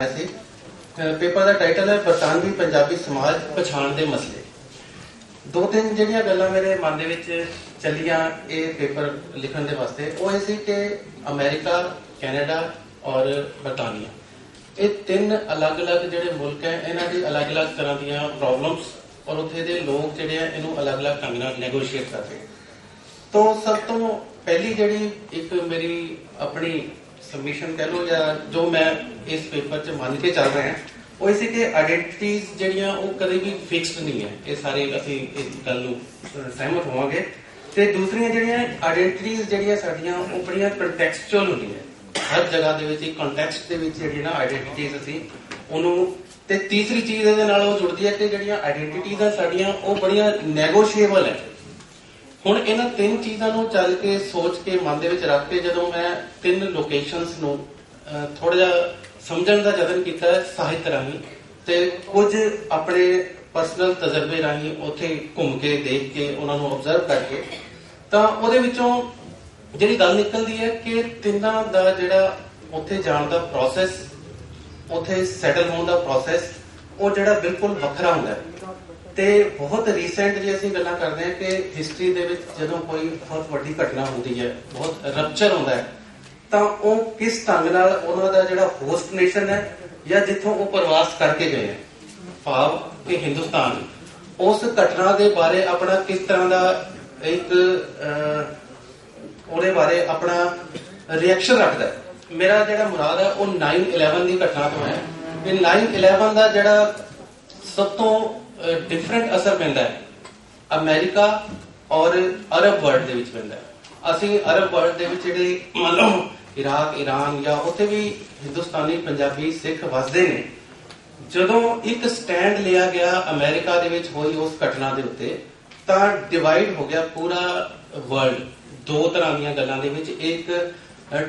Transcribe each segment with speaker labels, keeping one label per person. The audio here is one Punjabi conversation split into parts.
Speaker 1: ਸੀ। ਪੇਪਰ ਦਾ ਟਾਈਟਲ ਹੈ, ਬਰਤਾਨਵੀ ਪੰਜਾਬੀ ਸਮਾਜ ਪਛਾਣ ਦੇ ਮਸਲੇ। ਦੋ ਤਿੰਨ ਜਿਹੜੀਆਂ ਗੱਲਾਂ ਮੇਰੇ ਮਨ ਦੇ ਵਿੱਚ ਚੱਲੀਆਂ ਇਹ ਪੇਪਰ ਲਿਖਣ ਦੇ ਵਾਸਤੇ, ਉਹ ਇਹ ਸੀ ਕਿ ਅਮਰੀਕਾ, ਕੈਨੇਡਾ ਔਰ ਬਰਤਾਨੀਆ। ਇਹ ਤਿੰਨ ਅਲੱਗ-ਅਲੱਗ ਜਿਹੜੇ ਮੁਲਕ ਹੈ, ਇਹਨਾਂ ਦੀ ਅਲੱਗ-ਅਲੱਗ ਤਰ੍ਹਾਂ ਦੀਆਂ ਪ੍ਰੋਬਲਮਸ ਔਰ ਉੱਥੇ ਦੇ ਲੋਕ ਜਿਹੜੇ ਆ, ਇਹਨੂੰ ਅਲੱਗ-ਅਲੱਗ ਢੰਗ ਨਾਲ ਨੈਗੋਸ਼ੀਏਟ ਕਰਦੇ ਤੋਂ ਸਭ ਤੋਂ ਪਹਿਲੀ ਜਿਹੜੀ ਇੱਕ ਮੇਰੀ ਆਪਣੀ ਸਬਮਿਸ਼ਨ ਕਹਿ ਲਓ ਜਾਂ ਜੋ ਮੈਂ ਇਸ ਪੇਪਰ 'ਚ ਮੰਨ ਕੇ ਚੱਲ ਰਿਹਾ, ਉਹ ਇਹ ਕਿ ਆਇਡੈਂਟੀਟੀਜ਼ ਜਿਹੜੀਆਂ ਉਹ ਕਦੇ ਵੀ ਫਿਕਸਡ ਨਹੀਂ ਹੈ। ਇਹ ਸਾਰੇ ਅਸੀਂ ਇਸ ਗੱਲ ਨੂੰ ਸਹਿਮਤ ਹੋਵਾਂਗੇ। ਤੇ ਦੂਸਰੀਆਂ ਜਿਹੜੀਆਂ ਆਇਡੈਂਟੀਟੀਜ਼ ਜਿਹੜੀਆਂ ਸਾਡੀਆਂ, ਉਹ ਬੜੀਆਂ ਕੰਟੈਕਸਚੁਅਲ ਹੁੰਦੀਆਂ। ਹਰ ਜਗ੍ਹਾ ਦੇ ਵਿੱਚ ਇੱਕ ਕੰਟੈਕਸਟ ਦੇ ਵਿੱਚ ਜਿਹੜੀ ਨਾ ਆਇਡੈਂਟੀਟੀਜ਼ ਅਸੀਂ, ਉਹਨੂੰ ਤੇ ਤੀਸਰੀ ਚੀਜ਼ ਇਹਦੇ ਨਾਲ ਉਹ ਜੁੜਦੀ ਹੈ ਕਿ ਜਿਹੜੀਆਂ ਆਇਡੈਂਟੀਟੀਜ਼ ਆ ਸਾਡੀਆਂ, ਉਹ ਬੜੀਆਂ ਨੈਗੋਸ਼ੀਏਬਲ ਹੈ। ਹੁਣ ਇਹਨਾਂ ਤਿੰਨ ਚੀਜ਼ਾਂ ਨੂੰ ਚੱਲ ਕੇ, ਸੋਚ ਕੇ, ਮਨ ਦੇ ਵਿੱਚ ਰੱਖ ਕੇ ਜਦੋਂ ਮੈਂ ਤਿੰਨ ਲੋਕੇਸ਼ਨਸ ਨੂੰ ਥੋੜਾ ਜਿਹਾ ਸਮਝਣ ਦਾ ਯਤਨ ਕੀਤਾ ਸਾਹਿਤ ਰਾਹੀਂ ਤੇ ਕੁਝ ਆਪਣੇ ਪਰਸਨਲ ਤਜਰਬੇ ਰਾਹੀਂ ਉੱਥੇ ਘੁੰਮ ਕੇ, ਦੇਖ ਕੇ, ਉਹਨਾਂ ਨੂੰ ਅਬਜ਼ਰਵ ਕਰਕੇ, ਤਾਂ ਉਹਦੇ ਵਿੱਚੋਂ ਜਿਹੜੀ ਗੱਲ ਨਿਕਲਦੀ ਹੈ ਕਿ ਤਿੰਨਾਂ ਦਾ ਜਿਹੜਾ ਉੱਥੇ ਜਾਣ ਦਾ ਪ੍ਰੋਸੈਸ ਉੱਥੇ ਸੈਟਲ ਹੋਣ ਦਾ ਪ੍ਰੋਸੈਸ ਉਹ ਜਿਹੜਾ ਬਿਲਕੁਲ ਵੱਖਰਾ ਹੁੰਦਾ ਹੈ। ਤੇ ਬਹੁਤ ਰੀਸੈਂਟ ਜੇ ਅਸੀਂ ਗੱਲਾਂ ਕਰਦੇ ਹਾਂ ਕਿ ਹਿਸਟਰੀ ਦੇ ਵਿੱਚ ਜਦੋਂ ਕੋਈ ਬਹੁਤ ਵੱਡੀ ਘਟਨਾ ਹੁੰਦੀ ਹੈ, ਬਹੁਤ ਰਪਚਰ ਹੁੰਦਾ ਹੈ, ਤਾਂ ਉਹ ਕਿਸ ਢੰਗ ਨਾਲ ਉਹਨਾਂ ਦਾ ਜਿਹੜਾ ਹੋਸਟ ਨੇਸ਼ਨ ਹੈ ਜਾਂ ਜਿੱਥੋਂ ਉਹ ਪ੍ਰਵਾਸ ਕਰਕੇ ਗਏ ਹੈ? ਭਾਵ ਕਿ ਹਿੰਦੁਸਤਾਨ। ਉਸ ਘਟਨਾ ਦੇ ਬਾਰੇ ਆਪਣਾ ਕਿਸ ਤਰ੍ਹਾਂ ਦਾ ਇੱਕ ਉਹਦੇ ਬਾਰੇ ਆਪਣਾ ਰਿਐਕਸ਼ਨ ਰੱਖਦਾ ਮੇਰਾ ਜਿਹੜਾ ਮੁਰਾਦ ਹੈ, ਉਹ 9/11 ਦੀ ਘਟਨਾ ਤੋਂ ਹੈ। ਕਿ 9/11 ਦਾ ਜਿਹੜਾ ਸਭ ਤੋਂ ਡਿਫਰੈਂਟ ਅਸਰ ਪੈਂਦਾ ਹੈ। ਅਮਰੀਕਾ ਔਰ ਅਰਬ ਵਰਲਡ ਦੇ ਵਿੱਚ ਪੈਂਦਾ ਅਸੀਂ ਅਰਬ ਵਰਲਡ ਦੇ ਵਿੱਚ ਜਿਹੜੇ ਮੰਨ ਇਰਾਕ ਈਰਾਨ ਜਾਂ ਉੱਥੇ ਵੀ ਹਿੰਦੁਸਤਾਨੀ ਪੰਜਾਬੀ, ਸਿੱਖ ਵਸਦੇ ਨੇ, ਜਦੋਂ ਇੱਕ ਸਟੈਂਡ ਲਿਆ ਗਿਆ ਅਮਰੀਕਾ ਦੇ ਵਿੱਚ ਹੋਈ ਉਸ ਘਟਨਾ ਦੇ ਉੱਤੇ, ਤਾਂ ਡਿਵਾਈਡ ਹੋ ਗਿਆ ਪੂਰਾ ਵਰਲਡ ਦੋ ਤਰ੍ਹਾਂ ਦੀਆਂ ਗੱਲਾਂ ਦੇ ਵਿੱਚ, ਇੱਕ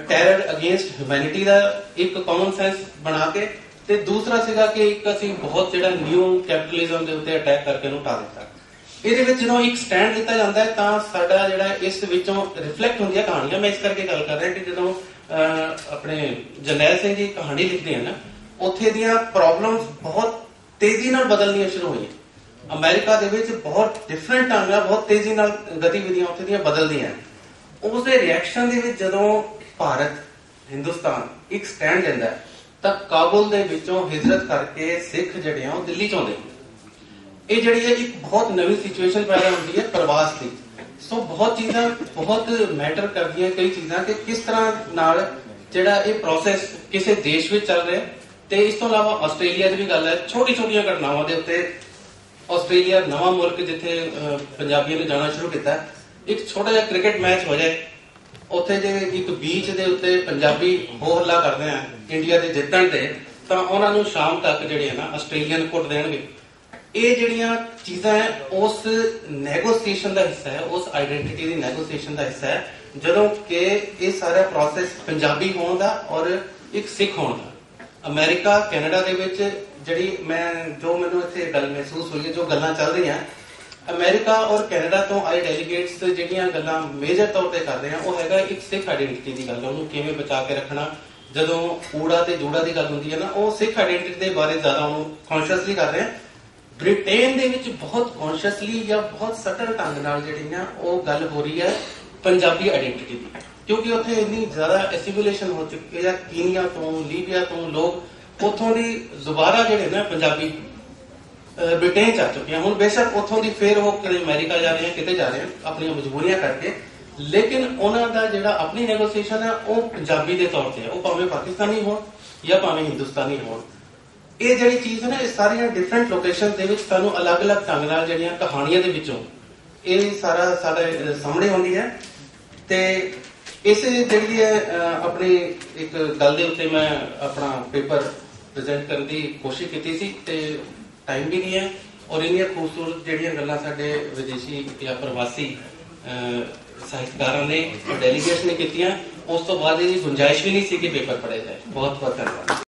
Speaker 1: ਟੈਰਰ ਅਗੇਂਸਟ ਹਿਊਮੈਨਿਟੀ ਦਾ ਇੱਕ ਕਾਮਨ ਸੈਂਸ ਬਣਾ ਕੇ ਤੇ ਦੂਸਰਾ ਸੀਗਾ ਕਿ ਇੱਕ ਅਸੀਂ ਬਹੁਤ ਜਿਹੜਾ ਨਿਊ ਕੈਪੀਟਲਿਜ਼ਮ ਦੇ ਉੱਤੇ ਅਟੈਕ ਕਰਕੇ ਉਹਨੂੰ ਟਾ ਦਿੱਤਾ। ਇਹਦੇ ਵਿੱਚ ਜਦੋਂ ਇੱਕ ਸਟੈਂਡ ਲਿੱਤਾ ਜਾਂਦਾ ਹੈ ਤਾਂ ਸਾਡਾ ਜਿਹੜਾ ਇਸ ਵਿੱਚੋਂ ਰਿਫਲੈਕਟ ਹੁੰਦੀਆਂ ਕਹਾਣੀਆਂ। ਮੈਂ ਇਸ ਕਰਕੇ ਗੱਲ ਕਰ ਰਿਹਾ ਕਿ ਜਦੋਂ ਆਪਣੇ ਜਰਨੈਲ ਸਿੰਘ ਜੀ ਕਹਾਣੀ ਲਿਖਦੇ ਹਨ ਨਾ ਉੱਥੇ ਦੀਆਂ ਪ੍ਰੋਬਲਮਸ ਬਹੁਤ ਤੇਜ਼ੀ ਨਾਲ ਬਦਲਣੀਆਂ ਸ਼ੁਰੂ ਹੋਈਆਂ। ਅਮਰੀਕਾ ਦੇ ਵਿੱਚ ਬਹੁਤ ਡਿਫਰੈਂਟ ਢੰਗ ਨਾਲ ਬਹੁਤ ਤੇਜ਼ੀ ਨਾਲ ਗਤੀਵਿਧੀਆਂ ਉੱਥੇ ਦੀਆਂ ਬਦਲਦੀਆਂ ਉਸ ਦੇ ਰਿਐਕਸ਼ਨ ਦੇ ਵਿੱਚ ਜਦੋਂ ਭਾਰਤ ਹਿੰਦੁਸਤਾਨ ਇੱਕ ਸਟੈਂਡ ਲੈਂਦਾ ਹੈ, ਤਾਂ ਕਾਬੁਲ ਦੇ ਵਿੱਚੋਂ ਹਿਜਰਤ ਕਰਕੇ ਸਿੱਖ ਜਿਹੜੇ ਆ ਉਹ ਦਿੱਲੀ ਚ ਆਉਂਦੇ ਇਹ ਜਿਹੜੀ ਹੈ ਇੱਕ ਬਹੁਤ ਨਵੀਂ ਸਿਚੁਏਸ਼ਨ ਪੈਦਾ ਹੁੰਦੀ ਹੈ ਪ੍ਰਵਾਸ ਦੀ। ਸੋ ਬਹੁਤ ਚੀਜ਼ਾਂ, ਬਹੁਤ ਮੈਟਰ ਕਰਦੀਆਂ ਕਈ ਚੀਜ਼ਾਂ ਕਿ ਕਿਸ ਤਰ੍ਹਾਂ ਨਾਲ ਜਿਹੜਾ ਇਹ ਪ੍ਰੋਸੈਸ ਕਿਸੇ ਦੇਸ਼ ਵਿੱਚ ਚੱਲ ਰਿਹਾ ਤੇ ਇਸ ਤੋਂ ਇਲਾਵਾ ਆਸਟ੍ਰੇਲੀਆ ਦੀ ਵੀ ਗੱਲ ਹੈ ਛੋਟੀ ਛੋਟੀਆਂ ਘਟਨਾਵਾਂ ਦੇ ਉੱਤੇ ਆਸਟ੍ਰੇਲੀਆ ਨਵਾਂ ਮੁਲਕ ਜਿੱਥੇ ਪੰਜਾਬੀਆਂ ਨੇ ਜਾਣਾ ਸ਼ੁਰੂ ਕੀਤਾ ਇੱਕ ਛੋਟਾ ਜਿਹਾ ਕ੍ਰਿਕਟ ਮੈਚ ਹੋ ਜਾਏ ਉੱਥੇ ਜੇ ਇੱਕ ਬੀਚ ਦੇ ਉੱਤੇ ਪੰਜਾਬੀ ਹੋ ਹੱਲਾ ਕਰਦੇ ਆ, ਇੰਡੀਆ ਦੇ ਜਿੱਤਣ ਤੇ, ਤਾਂ ਉਹਨਾਂ ਨੂੰ ਸ਼ਾਮ ਤੱਕ ਜਿਹੜੇ ਆ ਨਾ, ਆਸਟ੍ਰੇਲੀਅਨ ਕੁੱਟ ਦੇਣਗੇ। ਇਹ ਜਿਹੜੀਆਂ ਚੀਜ਼ਾਂ ਹੈ ਉਸ ਨੈਗੋਸੀਏਸ਼ਨ ਦਾ ਹਿੱਸਾ ਹੈ ਉਸ ਆਇਡੈਂਟੀਟੀ ਦੀ ਨੈਗੋਸੀਏਸ਼ਨ ਦਾ ਹਿੱਸਾ ਹੈ ਜਦੋਂ ਕਿ ਇਹ ਸਾਰਾ ਪ੍ਰੋਸੈਸ ਪੰਜਾਬੀ ਹੋਣ ਦਾ ਔਰ ਇੱਕ ਸਿੱਖ ਹੋਣ ਦਾ। ਅਮਰੀਕਾ, ਕੈਨੇਡਾ ਦੇ ਵਿੱਚ ਜਿਹੜੀ ਮੈਂ, ਜੋ ਮੈਨੂੰ ਇੱਥੇ ਗੱਲ ਮਹਿਸੂਸ ਹੋਈ ਜੋ ਗੱਲਾਂ ਚੱਲ ਰਹੀਆਂ ਅਮਰੀਕਾ ਔਰ ਕੈਨੇਡਾ ਤੋਂ ਆਏ ਡੈਲੀਗੇਟਸ ਜਿਹੜੀਆਂ ਗੱਲਾਂ ਮੇਜਰ ਤੌਰ ਤੇ ਕਰਦੇ ਆ, ਉਹ ਹੈਗਾ ਇੱਕ ਸਿੱਖ ਆਇਡੈਂਟੀਟੀ ਦੀ ਗੱਲ ਉਹਨੂੰ ਕਿਵੇਂ ਬਚਾ ਕੇ ਰੱਖਣਾ, ਜਦੋਂ ਊੜਾ ਤੇ ਜੂੜਾ ਦੀ ਗੱਲ ਹੁੰਦੀ ਹੈ ਨਾ, ਉਹ ਸਿੱਖ ਆਇਡੈਂਟੀਟੀ ਦੇ ਬਾਰੇ ਜ਼ਿਆਦਾ ਉਹਨੂੰ ਕੌਨਸ਼ੀਅਸਲੀ ਕਰ ਰਹੇ ਆ। ਬ੍ਰਿਟੇਨ ਦੇ ਵਿੱਚ ਬਹੁਤ ਕੌਨਸ਼ੀਅਸਲੀ ਜਾਂ ਬਹੁਤ ਸਟਲ ਢੰਗ ਨਾਲ ਜਿਹੜੀ ਨਾ ਉਹ ਗੱਲ ਹੋ ਰਹੀ ਹੈ ਪੰਜਾਬੀ ਆਇਡੈਂਟੀਟੀ ਦੀ, ਕਿਉਂਕਿ ਉੱਥੇ ਇੰਨੀ ਜ਼ਿਆਦਾ ਐਸਿਮੀਲੇਸ਼ਨ ਹੋ ਚੁੱਕੀ ਹੈ ਜਾਂ ਕੀਨੀਆ ਤੋਂ, ਲੀਬੀਆ ਤੋਂ ਲੋਕ, ਉੱਥੋਂ ਦੀ ਦੁਬਾਰਾ ਜਿਹੜੇ ਨਾ ਪੰਜਾਬੀ ਬ੍ਰਿਟੇਨ ਚ ਆ ਚੁੱਕੇ ਹੁਣ ਬੇਸ਼ੱਕ ਉੱਥੋਂ ਦੀ ਫੇਰ ਉਹ ਕਿਤੇ ਅਮਰੀਕਾ ਜਾ ਰਹੇ ਆ ਕਿਤੇ ਜਾ ਰਹੇ ਆ ਆਪਣੀਆਂ ਮਜਬੂਰੀਆਂ ਕਰਕੇ। ਲੇਕਿਨ ਉਹਨਾਂ ਦਾ ਜਿਹੜਾ ਆਪਣੀ ਨੈਗੋਸੀਏਸ਼ਨ ਹੈ, ਉਹ ਪੰਜਾਬੀ ਦੇ ਤੌਰ ਤੇ ਹੈ। ਉਹ ਭਾਵੇਂ ਪਾਕਿਸਤਾਨੀ ਹੋਣ ਜਾਂ ਭਾਵੇਂ ਹਿੰਦੁਸਤਾਨੀ ਹੋਣ। ਇਹ ਜਿਹੜੀ ਚੀਜ਼ ਹੈ ਨਾ, ਇਹ ਸਾਰੀਆਂ ਡਿਫਰੈਂਟ ਲੋਕੇਸ਼ਨ ਦੇ ਵਿੱਚ ਤੁਹਾਨੂੰ ਅਲੱਗ-ਅਲੱਗ ਢੰਗ ਨਾਲ ਜਿਹੜੀਆਂ ਕਹਾਣੀਆਂ ਦੇ ਵਿੱਚੋਂ ਇਹ ਸਾਰਾ ਸਾਡੇ ਸਾਹਮਣੇ ਆਉਂਦੀ ਹੈ। ਤੇ ਇਸ ਜਿਹੜੀ ਹੈ ਆਪਣੀ ਇੱਕ ਗੱਲ ਦੇ ਉੱਤੇ ਮੈਂ ਆਪਣਾ ਪੇਪਰ ਪ੍ਰੈਜ਼ੈਂਟ ਕਰਨ ਦੀ ਕੋਸ਼ਿਸ਼ ਕੀਤੀ ਸੀ ਤੇ ਟਾਈਮ ਵੀ ਨਹੀਂ ਹੈ ਔਰ ਇੰਨੀਆਂ ਖੂਬਸੂਰਤ ਜਿਹੜੀਆਂ ਗੱਲਾਂ ਸਾਡੇ ਵਿਦੇਸ਼ੀ ਜਾਂ ਪ੍ਰਵਾਸੀ ਸਾਹਿਤਕਾਰਾਂ ਨੇ ਡੈਲੀਗੇਟਸ ਨੇ ਕੀਤੀਆਂ, ਉਸ ਤੋਂ ਬਾਅਦ ਇਹਦੀ ਗੁੰਜਾਇਸ਼ ਵੀ ਨਹੀਂ ਸੀ ਕਿ ਪੇਪਰ ਪੜ੍ਹਿਆ ਜਾਏ ਬਹੁਤ ਬਹੁਤ ਧੰਨਵਾਦ।